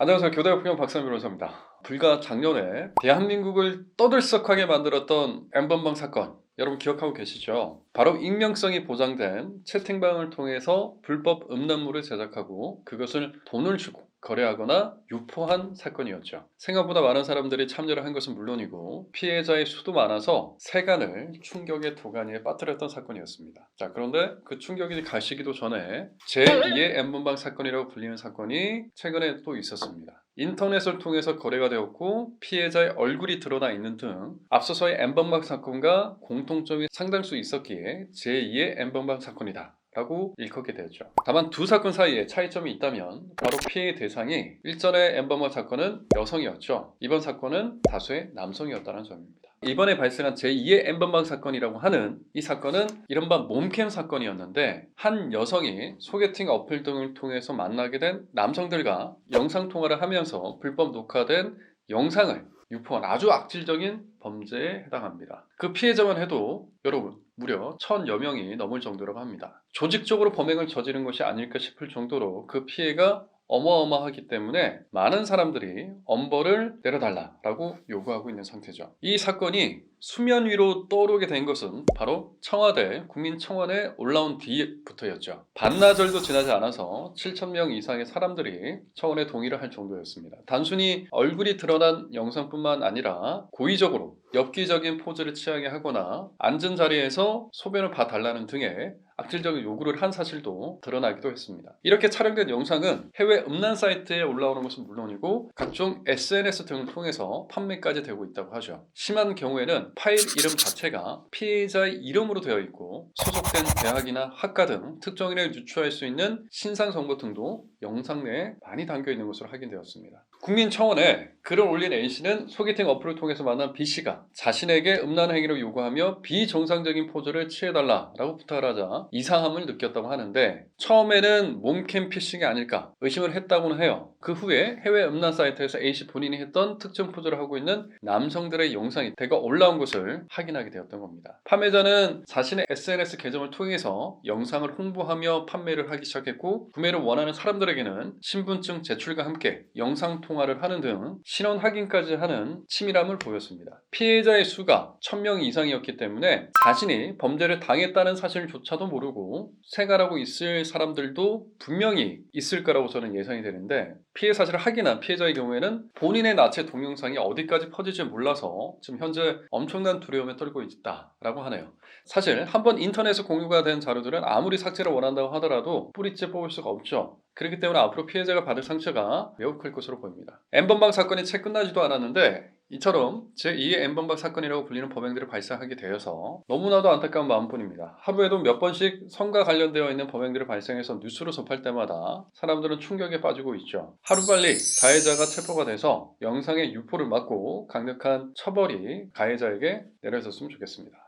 안녕하세요. 교대학부경 박상 변호사입니다. 불과 작년에 대한민국을 떠들썩하게 만들었던 엠번방 사건 여러분 기억하고 계시죠? 바로 익명성이 보장된 채팅방을 통해서 불법 음란물을 제작하고 그것을 돈을 주고 거래하거나 유포한 사건이었죠. 생각보다 많은 사람들이 참여를 한 것은 물론이고 피해자의 수도 많아서 세간을 충격의 도가니에 빠뜨렸던 사건이었습니다. 자 그런데 그 충격이 가시기도 전에 제2의 엠번방 사건이라고 불리는 사건이 최근에 또 있었습니다. 인터넷을 통해서 거래가 되었고 피해자의 얼굴이 드러나 있는 등 앞서서의 엠번방 사건과 공통점이 상당수 있었기에 제2의 엠번방 사건이다. 라고 일컫게 되었죠. 다만 두 사건 사이에 차이점이 있다면 바로 피해 대상이 일전의 엠번방 사건은 여성이었죠. 이번 사건은 다수의 남성이었다는 점입니다. 이번에 발생한 제2의 엠번방 사건이라고 하는 이 사건은 이른바 몸캠 사건이었는데 한 여성이 소개팅 어플 등을 통해서 만나게 된 남성들과 영상 통화를 하면서 불법 녹화된 영상을 유포한 아주 악질적인 범죄에 해당합니다. 그 피해자만 해도 여러분 무려 천여 명이 넘을 정도라고 합니다. 조직적으로 범행을 저지른 것이 아닐까 싶을 정도로 그 피해가 어마어마하기 때문에 많은 사람들이 엄벌을 내려달라라고 요구하고 있는 상태죠. 이 사건이 수면 위로 떠오르게 된 것은 바로 청와대 국민청원에 올라온 뒤부터였죠. 반나절도 지나지 않아서 7천명 이상의 사람들이 청원에 동의를 할 정도였습니다. 단순히 얼굴이 드러난 영상뿐만 아니라 고의적으로 엽기적인 포즈를 취하게 하거나 앉은 자리에서 소변을 봐달라는 등의 악질적인 요구를 한 사실도 드러나기도 했습니다. 이렇게 촬영된 영상은 해외 음란 사이트에 올라오는 것은 물론이고 각종 SNS 등을 통해서 판매까지 되고 있다고 하죠. 심한 경우에는 파일 이름 자체가 피해자의 이름으로 되어 있고 소속된 대학이나 학과 등 특정인을 유추할 수 있는 신상 정보 등도 영상 내에 많이 담겨 있는 것으로 확인되었습니다. 국민청원에 글을 올린 A씨는 소개팅 어플을 통해서 만난 B씨가 자신에게 음란 행위를 요구하며 비정상적인 포즈를 취해달라라고 부탁을 하자 이상함을 느꼈다고 하는데 처음에는 몸캠 피싱이 아닐까 의심을 했다고는 해요. 그 후에 해외 음란 사이트에서 A씨 본인이 했던 특정 포즈를 하고 있는 남성들의 영상이 대거 올라온 것을 확인하게 되었던 겁니다. 판매자는 자신의 SNS 계정을 통해서 영상을 홍보하며 판매를 하기 시작했고 구매를 원하는 사람들에게는 신분증 제출과 함께 영상 통화를 하는 등 신원 확인까지 하는 치밀함을 보였습니다. 피해자의 수가 1000명 이상이었기 때문에 자신이 범죄를 당했다는 사실조차도 모르 고 생활하고 있을 사람들도 분명히 있을 거라고 저는 예상이 되는데 피해 사실을 확인한 피해자의 경우에는 본인의 나체 동영상이 어디까지 퍼질지 몰라서 지금 현재 엄청난 두려움에 떨고 있다라고 하네요. 사실 한번 인터넷에 공유가 된 자료들은 아무리 삭제를 원한다고 하더라도 뿌리째 뽑을 수가 없죠. 그렇기 때문에 앞으로 피해자가 받을 상처가 매우 클 것으로 보입니다. 엠번방 사건이 채 끝나지도 않았는데 이처럼 제2의 엠번방 사건이라고 불리는 범행들이 발생하게 되어서 너무나도 안타까운 마음뿐입니다. 하루에도 몇 번씩 성과 관련되어 있는 범행들이 발생해서 뉴스로 접할 때마다 사람들은 충격에 빠지고 있죠. 하루빨리 가해자가 체포가 돼서 영상의 유포를 막고 강력한 처벌이 가해자에게 내려졌으면 좋겠습니다.